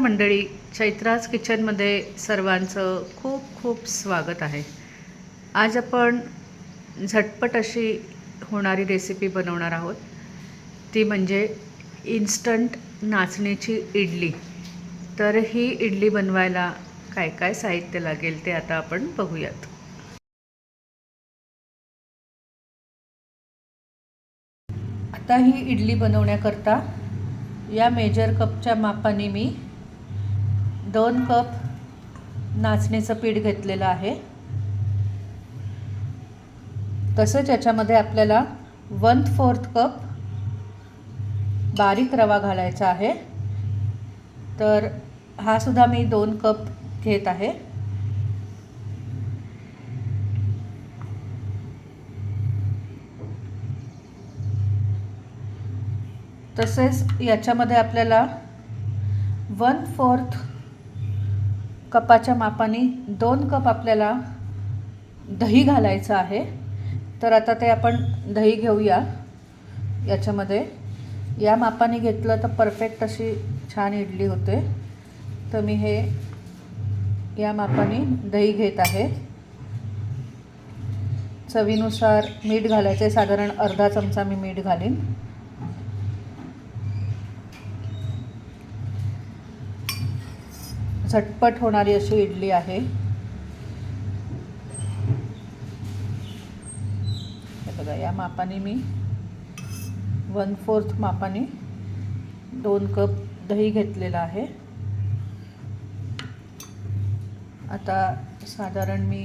मंडळी चैत्राज किचनमध्ये सर्वांचं खूप खूप स्वागत आहे. आज आपण झटपट अशी होणारी रेसिपी बनवणार आहोत. ती म्हणजे इन्स्टंट नाचणीची इडली. तर ही इडली बनवायला काय काय साहित्य लागेल ते आता आपण बघूयात. आता ही इडली बनवण्याकरता या मेजर कपच्या मापाने मी दोन कप नाचणीचं पीठ घेतलेलं आहे. तसंच याच्यामध्ये आपल्याला वन फोर्थ कप बारीक रवा घालायचा आहे. तर हा सुद्धा मी दोन कप घेत आहे. तसेच याच्यामध्ये आपल्याला वन फोर्थ कपाच्या मापाने दोन कप आपल्याला दही घालायचं आहे. तर आता ते आपण दही घेऊया. याच्यामध्ये या मापाने घेतलं तर परफेक्ट अशी छान इडली होते. तर मी हे या मापाने दही घेत आहे. चवीनुसार मीठ घालायचे साधारण अर्धा चमचा मी मीठ घालीन. झटपट होणारी अशी इडली आहे. हे बघा या मापाने मी वन फोर्थ मापाने दोन कप दही घेतलेलं आहे. आता साधारण मी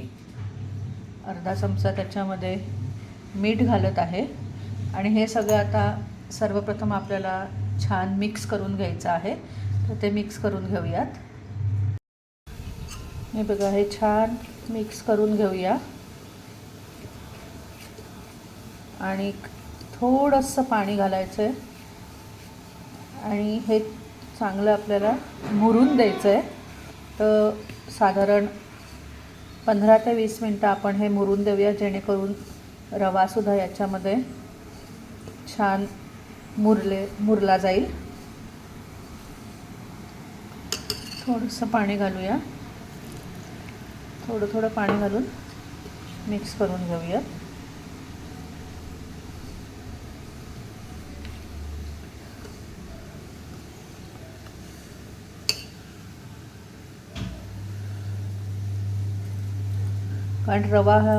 अर्धा चमचा त्याच्यामध्ये मीठ घालत आहे. आणि हे सगळं आता सर्वप्रथम आपल्याला छान मिक्स करून घ्यायचं आहे. तर ते मिक्स करून घेऊयात. हे बघा हे छान मिक्स करून घेऊया. आणि थोडंसं पाणी घालायचं आहे आणि हे चांगलं आपल्याला मुरून द्यायचं आहे तर साधारण पंधरा ते वीस मिनटं आपण हे मुरून देऊया जेणेकरून रवासुद्धा याच्यामध्ये छान मुरले मुरला जाईल. थोडंसं पाणी घालूया. थोडं थोडं पाणी घालून मिक्स करून घेऊया. कारण रवा हा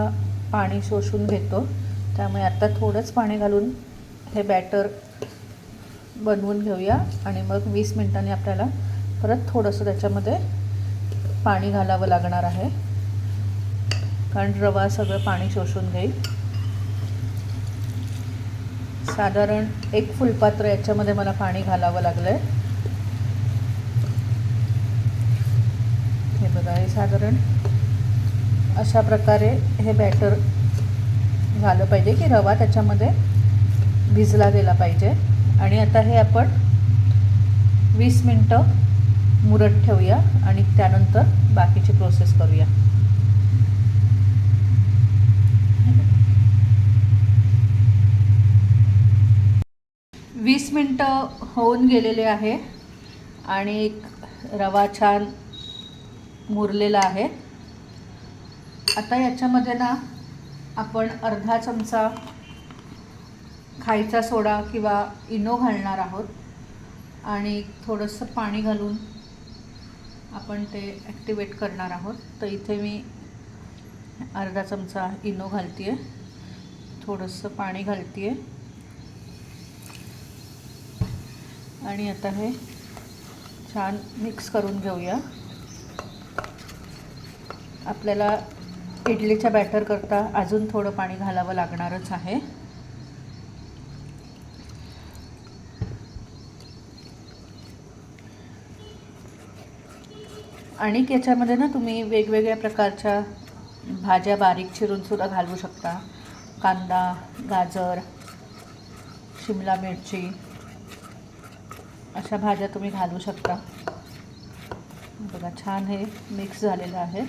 पाणी शोषून घेतो त्यामुळे आता थोडंच पाणी घालून हे बॅटर बनवून घेऊया आणि मग वीस मिनटांनी आपल्याला परत थोडंसं त्याच्यामध्ये पाणी घालावं लागणार आहे. कारण रवा सगळं पाणी शोषून घेईल. साधारण एक फुलपात्र याच्यामध्ये मला पाणी घालावं लागलं आहे हे बघा हे साधारण अशा प्रकारे हे बॅटर झालं पाहिजे की रवा त्याच्यामध्ये भिजला गेला पाहिजे. आणि आता हे आपण वीस मिनटं मुरत ठेवूया आणि त्यानंतर बाकीची प्रोसेस करूया वीस मिनटं होऊन गेलेले आहे. आणि रवा छान मुरलेला आहे. आता याच्यामध्ये ना आपण अर्धा चमचा खायचा सोडा किंवा इनो घालणार आहोत. आणि थोडंसं पाणी घालून आपण ते ॲक्टिवेट करणार आहोत. तर इथे मी अर्धा चमचा इनो घालते आहे थोडंसं पाणी घालते आहे आणि आता हे छान मिक्स करून घेऊया. आपल्याला इडलीच्या बॅटर करता अजून थोडं पाणी घालावं लागणारच आहे. आणि याच्यामध्ये ना तुम्ही वेगवेगळ्या प्रकारच्या भाज्या बारीक चिरूनसुद्धा घालू शकता. कांदा गाजर शिमला मिरची. अशा भाज्या तुम्ही घालू शकता. बघा छान हे मिक्स झालेलं आहे.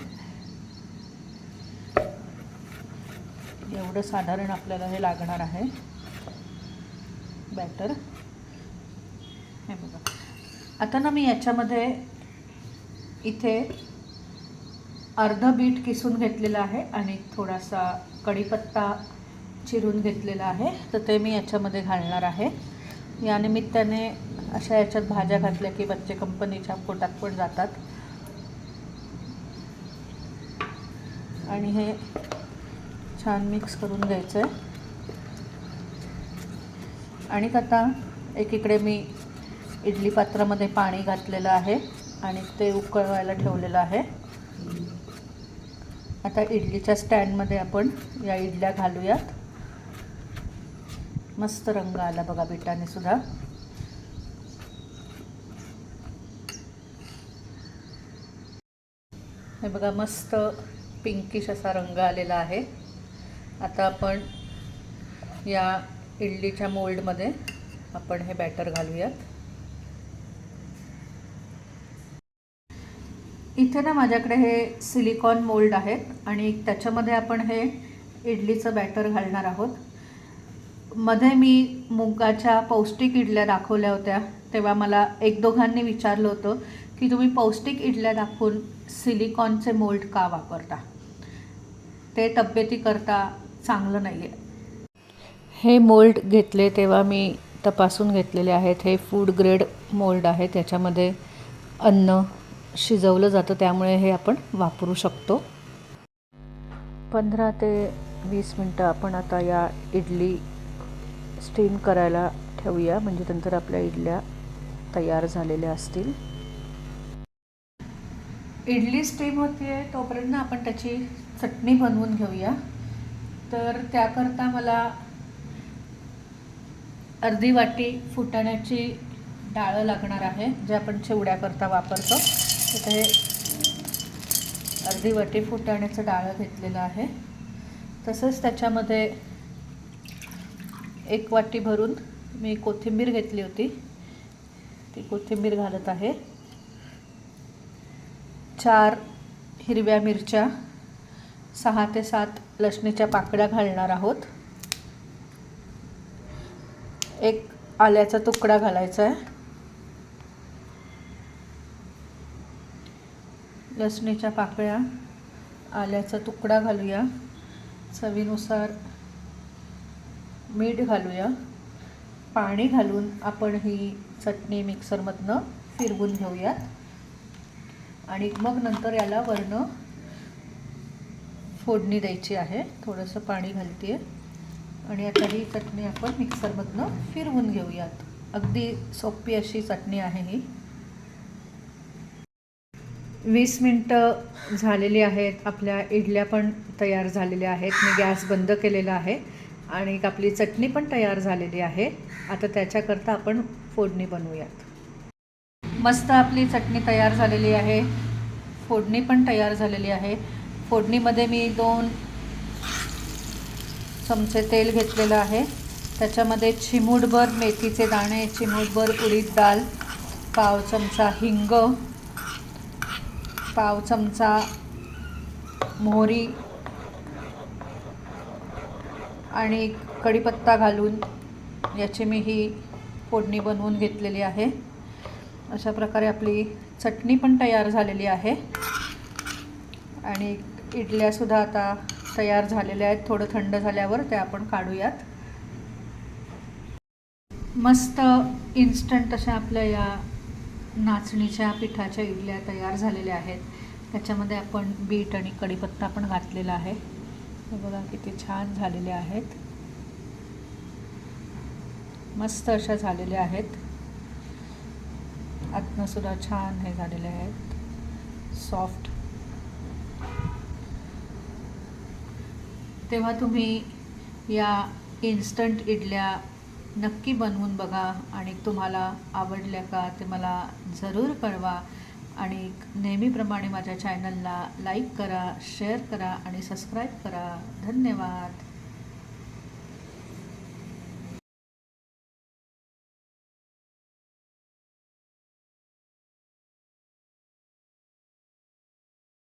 एवढं साधारण आपल्याला हे लागणार आहे. बॅटर हे बघा. आता ना मी याच्यामध्ये इथे अर्धं बीट किसून घेतलेलं आहे आणि थोडासा कढीपत्ता चिरून घेतलेला आहे. तर ते मी याच्यामध्ये घालणार आहे. या निमित्ताने अशा याच्यात भाज्या घातल्या की बच्चे कंपनीच्या पोटात पण जातात. आणि हे छान मिक्स करून घ्यायचं आहे आणि आता एकीकडे मी इडली पात्रामध्ये पाणी घातलेलं आहे आणि ते उकळवायला ठेवलेलं आहे. आता इडलीच्या स्टँडमध्ये आपण या इडल्या घालूयात. मस्त रंग आला बघा बिटाने सुद्धा. हे बघा मस्त पिंकिश असा रंग आलेला आहे. आता आपण या इडलीच्या मोल्डमध्ये आपण हे बॅटर घालूयात. इथे ना माझ्याकडे हे सिलिकॉन मोल्ड आहेत आणि त्याच्यामध्ये आपण हे इडलीचं बॅटर घालणार आहोत. मध्ये मी मुगाच्या पौष्टिक इडल्या दाखवल्या होत्या तेव्हा मला एक दोघांनी विचारलं होतं की तुम्ही पौष्टिक इडल्या दाखवून सिलिकॉनचे मोल्ड का वापरता? ते तब्येतीकरता चांगलं नाही आहे हे मोल्ड घेतले तेव्हा मी तपासून घेतलेले आहेत. हे फूड ग्रेड मोल्ड आहे. त्याच्यामध्ये अन्न शिजवलं जातं. त्यामुळे हे आपण वापरू शकतो. पंधरा ते वीस मिनटं आपण आता या इडली स्टीम करायला ठेवूया. म्हणजे नंतर आपल्या इडल्या तयार झालेल्या असतील. इडली स्टीम होते तोपर्यंत आपण त्याची चटणी बनवून घेऊया. तर त्याकरता मला अर्धी वाटी फुटाण्याची डाळं लागणार आहे जे आपण चिवड्याकरता वापरतो. तिथे अर्धी वाटी फुटाण्याचं डाळं घेतलेलं आहे. तसंच त्याच्यामध्ये एक वाटी भरून मी कोथिंबीर घेतली होती. ती कोथिंबीर घालत आहे. चार हिरव्या मिरच्या सहा ते सात लसणीच्या पाकळ्या घालणार आहोत. एक आल्याचा तुकडा घालायचा आहे. लसणीच्या पाकळ्या आल्याचा तुकडा घालूया. चवीनुसार मीठ घालूया. पाणी घालून आपण ही चटणी मिक्सरमधनं फिरवून घेऊयात. आणि मग नंतर याला वर्ण फोडणी द्यायची आहे. थोडंसं पाणी घालते आणि आता ही चटणी आपण मिक्सरमधनं फिरवून घेऊयात. अगदी सोपी अशी चटणी आहे ही. वीस मिनटं झालेली आहेत. आपल्या इडल्या पण तयार झालेल्या आहेत. मी गॅस बंद केलेला आहे. आणि आपली चटणी पण तयार झालेली आहे. आता त्याच्याकरता आपण फोडणी बनवूयात. मस्त आपली चटणी तयार झालेली आहे. फोडणी पण तयार झालेली आहे. फोडणीमध्ये मी दोन चमचे तेल घेतलेलं आहे. त्याच्यामध्ये चिमूटभर मेथीचे दाणे चिमूटभर उडीद डाळ पाव चमचा हिंग पाव चमचा मोहरी आणि कढीपत्ता घालून याची मी ही फोडणी बनवून घेतलेली आहे. अशा प्रकारे आपली चटणी पण तयार झालेली आहे. आणि इडल्यासुद्धा आता तयार झालेल्या आहेत. थोडं थंड झाल्यावर त्या आपण काढूयात. मस्त इन्स्टंट अशा आपल्या या नाचणीच्या पिठाच्या इडल्या तयार झालेल्या आहेत. त्याच्यामध्ये आपण बीट आणि कढीपत्ता पण घातलेला आहे. बघा किती छान झालेले आहेत. मस्त अशा झालेल्या आहेत. आतनंसुद्धा छान हे झालेले आहेत. सॉफ्ट तेव्हा तुम्ही या इन्स्टंट इडल्या नक्की बनवून बघा आणि तुम्हाला आवडल्या का ते मला जरूर कळवा आणि नेहमीप्रमाणे माझ्या चॅनलला लाईक करा शेअर करा आणि सबस्क्राईब करा. धन्यवाद.